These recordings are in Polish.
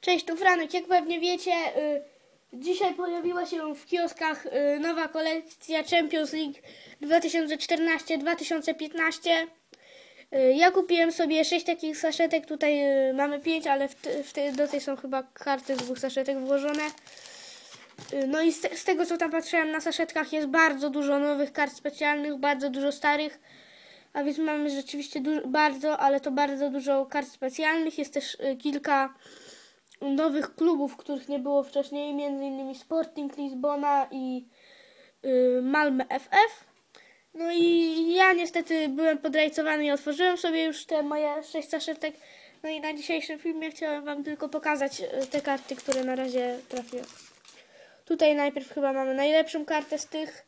Cześć, tu Franek. Jak pewnie wiecie, y, dzisiaj pojawiła się w kioskach y, nowa kolekcja Champions League 2014-2015. Y, ja kupiłem sobie 6 takich saszetek, tutaj y, mamy 5, ale w te, w te, do tej są chyba karty z dwóch saszetek włożone. Y, no i z, z tego co tam patrzyłem na saszetkach jest bardzo dużo nowych kart specjalnych, bardzo dużo starych. A więc mamy rzeczywiście bardzo, ale to bardzo dużo kart specjalnych. Jest też y, kilka nowych klubów, których nie było wcześniej, między innymi Sporting Lizbona i y, Malmö FF. No i ja niestety byłem podrajcowany i otworzyłem sobie już te moje sześć saszetek. No i na dzisiejszym filmie chciałem wam tylko pokazać y, te karty, które na razie trafiłem. Tutaj najpierw chyba mamy najlepszą kartę z tych.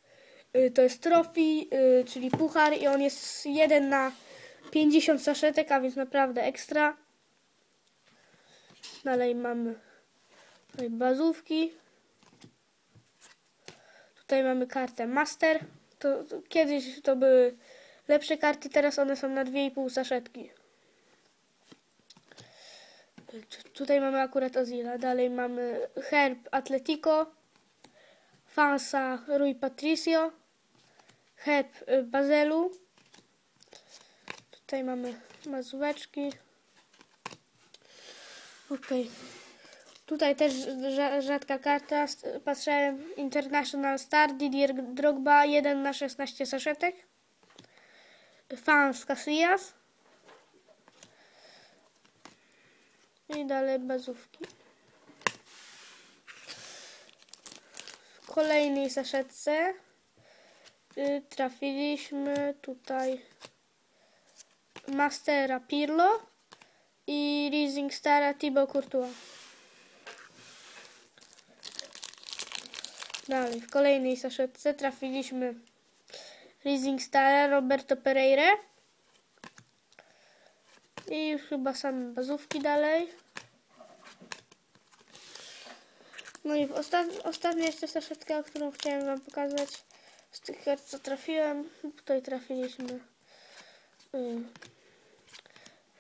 Y, To jest trofi, y, czyli puchar i on jest 1 na 50 saszetek, a więc naprawdę ekstra. Dalej mamy tutaj bazówki. Tutaj mamy kartę Master. To, to kiedyś to były lepsze karty, teraz one są na 2,5 saszetki. Tu- Tutaj mamy akurat Ozila. Dalej mamy Herb Atletico. Fansa Rui Patricio. Herb Bazelu. Tutaj mamy mazóweczki. Okej. Tutaj też rza- rzadka karta. Patrzyłem International Star Didier Drogba 1 na 16 saszetek. Fans Casillas. I dalej bazówki. W kolejnej saszetce y, trafiliśmy tutaj Mastera Pirlo i Rising Stara Thibaut Courtois. Dalej, w kolejnej saszetce trafiliśmy Rising Stara Roberto Pereira i chyba same bazówki dalej. No i ostat- ostatnia jeszcze saszetka, którą chciałem wam pokazać z tych kart, co trafiłem. Tutaj trafiliśmy y,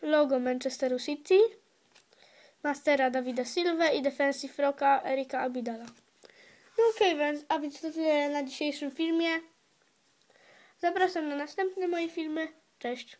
logo Manchesteru City, Mastera Davida Silva i Defensive Rocka Erika Abidala. No okej, więc, a więc to tyle na dzisiejszym filmie. Zapraszam na następne moje filmy. Cześć.